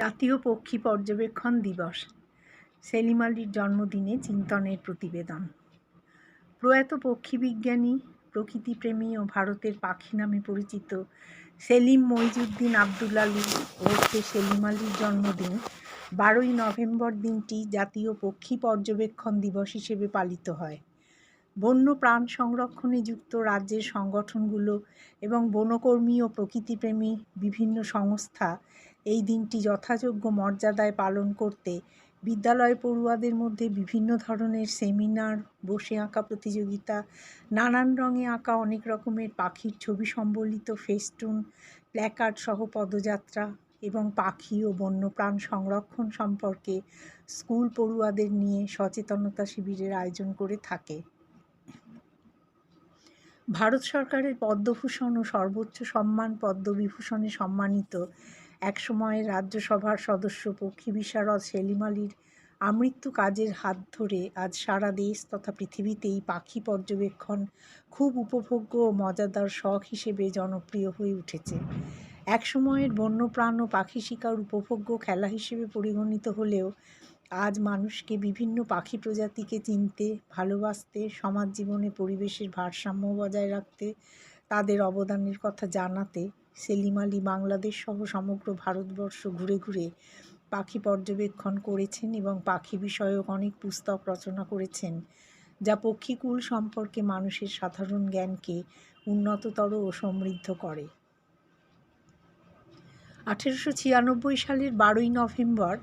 জাতীয় পক্ষী পর্যবেক্ষণ দিবস, সেলিম আলীর জন্মদিনে চিন্তনের প্রতিবেদন। প্রয়াত পক্ষীবিজ্ঞানী, প্রকৃতিপ্রেমী ও ভারতের পাখি নামে পরিচিত সেলিম মইজুদ্দিন আব্দুল আলী ওরফে সেলিম আলীর জন্মদিন বারোই নভেম্বর দিনটি জাতীয় পক্ষী পর্যবেক্ষণ দিবস হিসেবে পালিত হয়। বন্য প্রাণ সংরক্ষণে যুক্ত রাজ্যের সংগঠনগুলো এবং বনকর্মী ও প্রকৃতিপ্রেমী বিভিন্ন সংস্থা এই দিনটি যথাযোগ্য মর্যাদায় পালন করতে বিদ্যালয় পড়ুয়াদের মধ্যে বিভিন্ন ধরনের সেমিনার, বসে আঁকা প্রতিযোগিতা, নানান রঙে আঁকা অনেক রকমের পাখির ছবি সম্বলিত ফেস্টুন, প্ল্যাকার্ড সহ পদযাত্রা এবং পাখি ও বন্যপ্রাণ সংরক্ষণ সম্পর্কে স্কুল পড়ুয়াদের নিয়ে সচেতনতা শিবিরের আয়োজন করে থাকে। ভারত সরকারের পদ্মভূষণ ও সর্বোচ্চ সম্মান পদ্মবিভূষণে সম্মানিত একসময়ের রাজ্যসভার সদস্য পক্ষী বিশারদ সেলিম আলীর আমৃত্যু কাজের হাত ধরে আজ সারা দেশ তথা পৃথিবীতেই পাখি পর্যবেক্ষণ খুব উপভোগ্য ও মজাদার শখ হিসেবে জনপ্রিয় হয়ে উঠেছে। একসময়ের বন্যপ্রাণ ও পাখি শিকার উপভোগ্য খেলা হিসেবে পরিগণিত হলেও আজ মানুষকে বিভিন্ন পাখি প্রজাতিকে চিনতে, ভালোবাসতে সমাজ জীবনে পরিবেশের ভারসাম্য বজায় রাখতে, তাদের অবদানের কথা জানাতে সেলিম আলী বাংলাদেশ সহ সমগ্র ভারতবর্ষ ঘুরে ঘুরে পাখি পর্যবেক্ষণ করেছেন এবং পাখি বিষয়ক অনেক পুস্তক রচনা করেছেন, যা পক্ষীকুল সম্পর্কে মানুষের সাধারণ জ্ঞানকে উন্নততর ও সমৃদ্ধ করে। আঠেরোশো ছিয়ানব্বই সালের বারোই নভেম্বর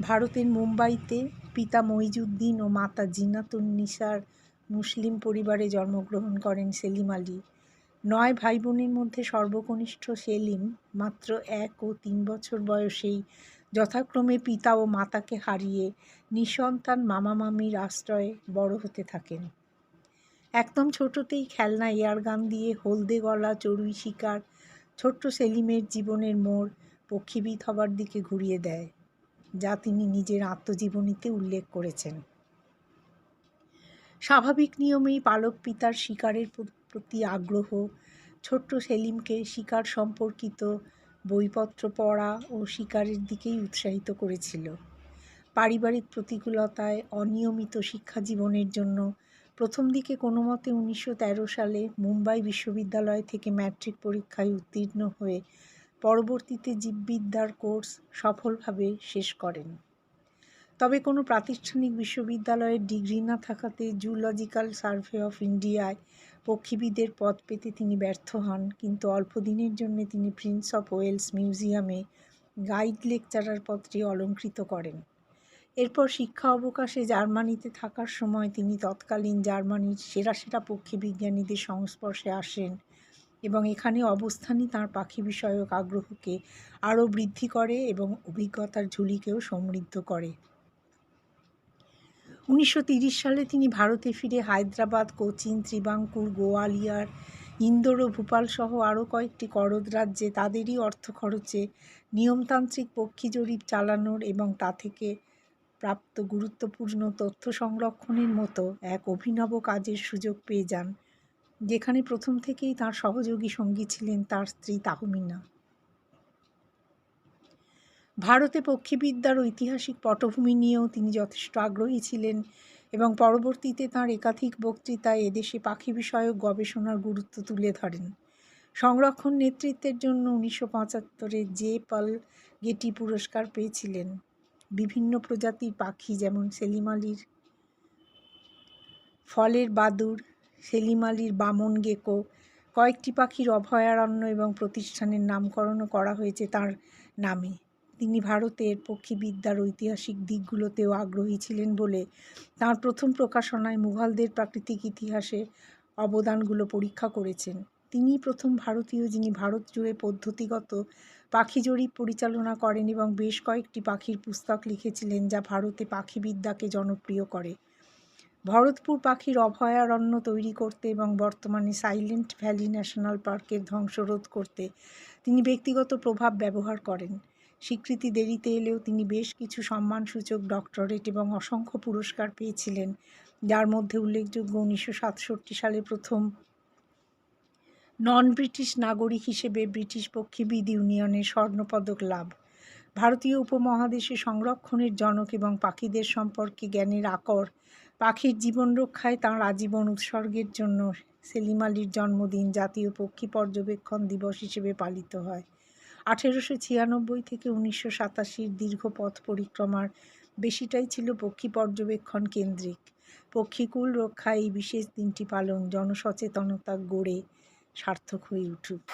ভারতের মুম্বাইতে পিতা মইজুদ্দিন ও মাতা জিনাতুন্নিসার মুসলিম পরিবারে জন্মগ্রহণ করেন সেলিম আলী। নয় ভাই বোনের মধ্যে সর্বকনিষ্ঠ সেলিম মাত্র এক ও তিন বছর বয়সেই যথাক্রমে পিতা ও মাতাকে হারিয়ে নিঃসন্তান মামা মামির আশ্রয়ে বড় হতে থাকেন। একদম ছোটতেই খেলনা, এয়ারগান দিয়ে হলদে গলা, চড়ুই শিকার, ছোট্ট সেলিমের জীবনের মোড় পক্ষীবিদ হবার দিকে ঘুরিয়ে দেয়, যা তিনি নিজের আত্মজীবনীতে উল্লেখ করেছেন। স্বাভাবিক নিয়মেই পালক পিতার শিকারের প্রতি আগ্রহ, ছোট্ট সেলিমকে শিকার সম্পর্কিত বইপত্র পড়া ও শিকারের দিকেই উৎসাহিত করেছিল। পারিবারিক প্রতিকূলতায় অনিয়মিত শিক্ষা জীবনের জন্য প্রথম দিকে কোনো মতে উনিশশো তেরো সালে মুম্বাই বিশ্ববিদ্যালয় থেকে ম্যাট্রিক পরীক্ষায় উত্তীর্ণ হয়ে পরবর্তীতে জীববিদ্যার কোর্স সফলভাবে শেষ করেন। তবে কোনো প্রাতিষ্ঠানিক বিশ্ববিদ্যালয়ের ডিগ্রি না থাকাতে জুলজিক্যাল সার্ভে অফ ইন্ডিয়ায় পক্ষীবিদের পদ পেতে তিনি ব্যর্থ হন। কিন্তু অল্প দিনের জন্য তিনি প্রিন্স অফ ওয়েলস মিউজিয়ামে গাইড লেকচারার পদটি অলঙ্কৃত করেন। এরপর শিক্ষা অবকাশে জার্মানিতে থাকার সময় তিনি তৎকালীন জার্মানির সেরা সেরা পক্ষী বিজ্ঞানীদের সংস্পর্শে আসেন এবং এখানে অবস্থানই তাঁর পাখি বিষয়ক আগ্রহকে আরও বৃদ্ধি করে এবং অভিজ্ঞতার ঝুলিকেও সমৃদ্ধ করে। উনিশশো সালে তিনি ভারতে ফিরে হায়দ্রাবাদ, কোচিন, ত্রিবাঙ্কুর, গোয়ালিয়র, ইন্দোর ও ভূপাল সহ আরও কয়েকটি করদ রাজ্যে তাদেরই অর্থ খরচে নিয়মতান্ত্রিক পক্ষী জরিপ চালানোর এবং তা থেকে প্রাপ্ত গুরুত্বপূর্ণ তথ্য সংরক্ষণের মতো এক অভিনব কাজের সুযোগ পেয়ে যান, যেখানে প্রথম থেকেই তার সহযোগী সঙ্গী ছিলেন তার স্ত্রী তাহমিনা। ভারতে পক্ষীবিদ্যার ঐতিহাসিক পটভূমি নিয়েও তিনি যথেষ্ট আগ্রহী ছিলেন এবং পরবর্তীতে তাঁর একাধিক বক্তৃতায় এদেশে পাখি বিষয়ক গবেষণার গুরুত্ব তুলে ধরেন। সংরক্ষণ নেতৃত্বের জন্য উনিশশো পঁচাত্তরে জে পাল গেটি পুরস্কার পেয়েছিলেন। বিভিন্ন প্রজাতির পাখি যেমন সেলিম আলীর ফলের বাদুর সেলিম আলীর বামন গেকো, কয়েকটি পাখির অভয়ারণ্য এবং প্রতিষ্ঠানের নামকরণও করা হয়েছে তার নামে। তিনি ভারতের পক্ষীবিদ্যার ঐতিহাসিক দিকগুলোতেও আগ্রহী ছিলেন বলে তাঁর প্রথম প্রকাশনায় মুঘলদের প্রাকৃতিক ইতিহাসে অবদানগুলো পরীক্ষা করেছেন। তিনি প্রথম ভারতীয় যিনি ভারত জুড়ে পদ্ধতিগত পাখি জরিপ পরিচালনা করেন এবং বেশ কয়েকটি পাখির পুস্তক লিখেছিলেন যা ভারতে পাখিবিদ্যাকে জনপ্রিয় করে। ভরতপুর পাখির অভয়ারণ্য তৈরি করতে এবং বর্তমানে সাইলেন্ট ভ্যালি ন্যাশনাল পার্কের ধ্বংস রোধ করতে তিনি ব্যক্তিগত প্রভাব ব্যবহার করেন। স্বীকৃতি দেরিতে এলেও তিনি বেশ কিছু সম্মানসূচক ডক্টরেট এবং অসংখ্য পুরস্কার পেয়েছিলেন, যার মধ্যে উল্লেখযোগ্য উনিশশো সাতষট্টি সালে প্রথম নন ব্রিটিশ নাগরিক হিসেবে ব্রিটিশ পক্ষীবিদ ইউনিয়নের স্বর্ণপদক লাভ। ভারতীয় উপমহাদেশে সংরক্ষণের জনক এবং পাখিদের সম্পর্কে জ্ঞানের আকর, পাখির জীবন রক্ষায় তাঁর আজীবন উৎসর্গের জন্য সেলিম আলীর জন্মদিন জাতীয় পক্ষী পর্যবেক্ষণ দিবস হিসেবে পালিত হয়। আঠেরোশো ছিয়ানব্বই থেকে উনিশশো সাতাশির দীর্ঘ পথ পরিক্রমার বেশিটাই ছিল পক্ষী পর্যবেক্ষণ কেন্দ্রিক। পক্ষীকুল রক্ষা এই বিশেষ দিনটি পালন, জনসচেতনতা গড়ে সার্থক হয়ে উঠুক।